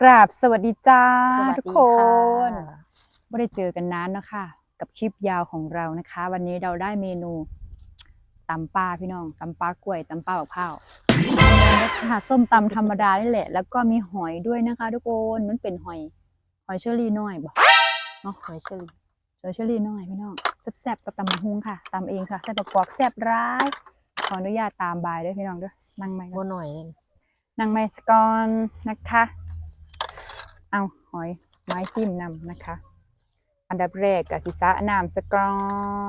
กราบสวัสดีจ้าสวัสทุกดีคค่ะนไม่ได้เจอกันนานเนาะคะ กับคลิปยาวของเรานะคะ วันนี้เราได้เมนูตำปลาพี่น้องตำปลากล้วยตำปลาบักเผาค่ะส้มตำธรรมดานี่แหละ แล้วก็มีหอยด้วยนะคะ ทุกคนมันเป็นหอย หอยเชอรี่น้อยบอกเนาะหอยเชอรี่หอยเชอรี่น้อยพี่น้องแซ่บๆกับตำมะฮุงค่ะตำเองค่ะแต่ประกอบแซ่บร้ายขออนุญาตตามบายด้วยพี่น้องเด้วยนั่งไหมบัวหน่อยเลยนางไมสกอนนะคะ เอาหอยไม้จิ้มนำนะคะ อันดับแรกกับสิสะน้ำสกอ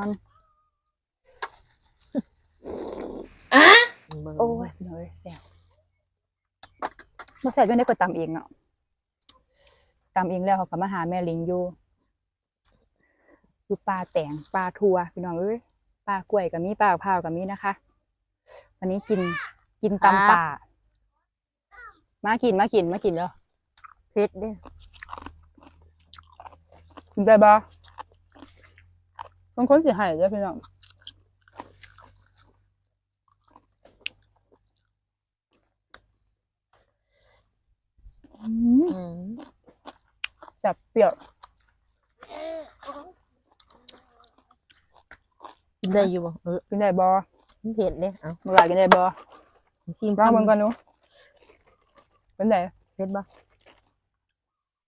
นเบิ่งโอ้ยพี่น้อยแซวมาแซวจนได้ก็ตำเองเนาะตำเองแล้วเขาก็มาหาแม่ลิงอยู่อยู่ปลาแต่งปลาทัวพี่น้องเอ้ยปลากล้วยกับมีปลาพร้าวกับมีนะคะ วันนี้กินกินตำป่ามากินมากินมากินแล้ว เพชรเด้อกินได้บ่บางคนสิใหายเด้อพี่น้องอืมอืมจับเปรี้ยวกินได้อยู่บ่เออกินได้บ่มันเผ็ดเด้อเอ้าเมื่อไหร่กินได้บ่ชิมลองเบิ่งก่อนหนูเป็นไงเผ็ดบ่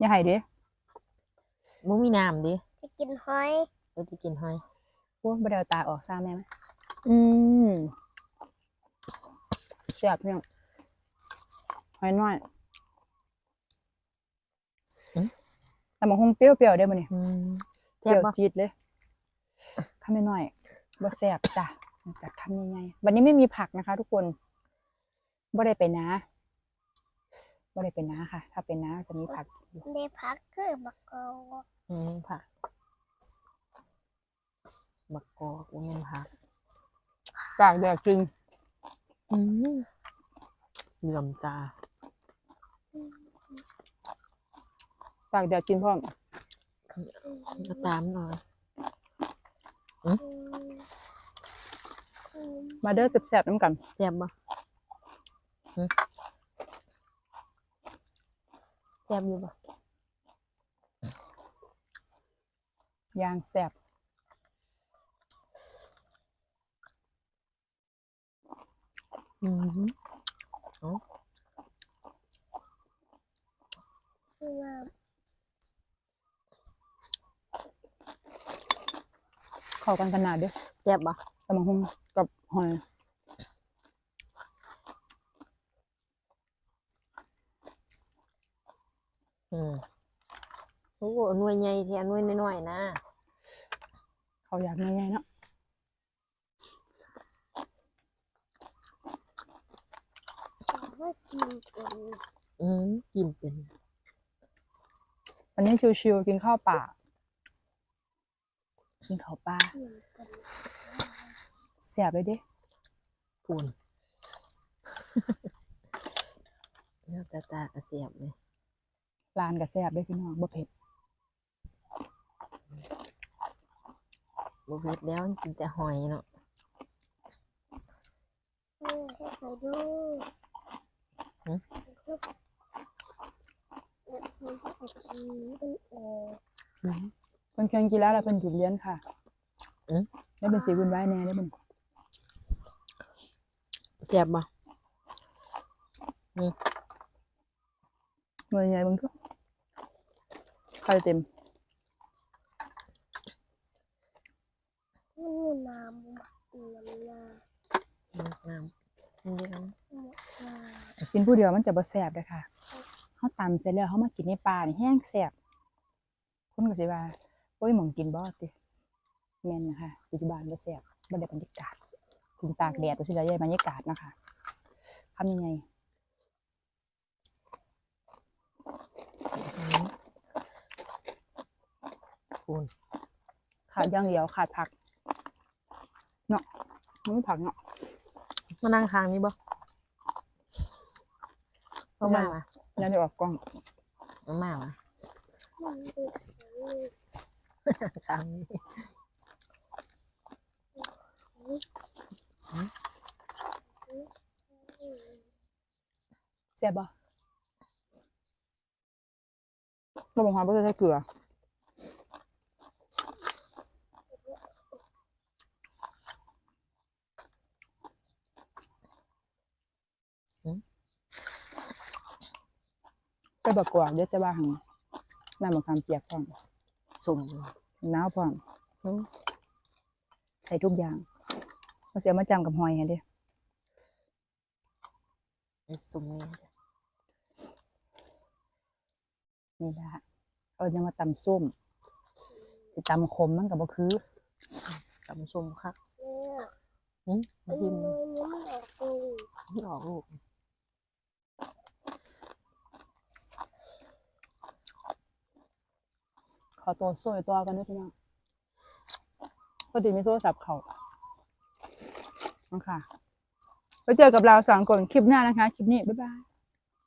อย่าให้เด้บ่มีน้ำดิจะกินหอยเราจะกินหอยโอ้บ่ได้เอาตาออกซ่าแม่ไหมอืมแซ่บพี่น้องหอยน้อยแต่มันคงเปรี้ยวๆได้บ่นี่อืมเปแซ่รี้บยวบ่จี๊ดเลยข้าไม่น้อยบ่แซ่บจ้ะจัดคำใหญ่ๆวันนี้ไม่มีผักนะคะ ทุกคนบ่ได้ไปนะ บ่ได้ไปนะค่ะ ถ้าเป็นนะจะมีผักอยู่ได้พักคือบักกอกอืมผักบักกอกบ่แม่นผักกากแดดจริงอืมเหลื่อมตากากแดดจริงพ่อมก็ตามหน่อยอืมอืมมาเด้อแซ่บๆน้ำกัน แซ่บบ่หึแซ่บอยู่บ่ย่างแซ่บอืมคือว่าเข้ากันขนาดเด้อแซ่บบ่ตำบักหุ่งกับหอย อืมโอ้หน่วยใหญ่แท้หน่วยน้อยๆนะ เขาอยากง่ายๆเนาะว่ากินเป็นอืมกินเป็นวันนี้ชิวๆกินข้าวป่ากินข้าวปลากินเป็นแซ่บเลยเด้ปูนแล้วตาตากระเสียบเลย ร้านก็แซ่บเด้พี่น้องบ่เผ็ดบุเพ็ดแล้วกินแต่หอยเนาะเออให้ใครดูเดี๋ยวมันจะเอาขี้เป็นเอออืมเพิ่นเครื่องกีฬาแล้วเพิ่นหยุดเรียนค่ะอืมได้เป็นสีบุญไว้แน่ได้เป็นเสียบบ่หน่วยใหญ่เบิ่งทุก ไข่เต็มน้ำน้ำน้ำน้ำเยอะนกินผู้เดียวมันจะบ่แซ่บเด้อค่ะเฮาตำเสร็จแล้วเฮามากินในป่านี่แห้งแซ่บคนก็สิว่าโอ้ยหม่องกินบ่ติแม่นนะคะอยู่ที่บ้านบ่แซ่บบ่ได้บรรยากาศกินตากแดดก็สิได้บรรยากาศนะคะทำยังไง อืม ปูนขาดอย่างเดียวขาดผัก เนาะมันไม่ผักเนาะมานั่งค้างนี่บ่เอามาวะยังได้ออกกล้องเอามาวะมันเป็นสีค้างนี่แซ่บบ่บะหมี่หอมก็จะใส่เกลือ ใส่บักกวางเดี๋ยวจะว่าหังน้ำมะขามเปียกพร้อมสุ่มน้าวพร้อมอืมใส่ทุกอย่างเราเสียมาจำกับหอยให้เด้ไอ้สุ่มนี่นี่ละเอาจะมาตำส้มจะตำขมมันกับบ่คือตำส้มคักเนี่ยอืมอันพินี้มพ์นี่มันออกเลยไม่ออกลูก ขอตัวสวยตัวกันด้วยพี่น้องพอดีมีโทรศัพท์เขาเอาค่ะไปเจอกับเราสองคนคลิปหน้านะคะ คลิปนี้ บ๊ายบาย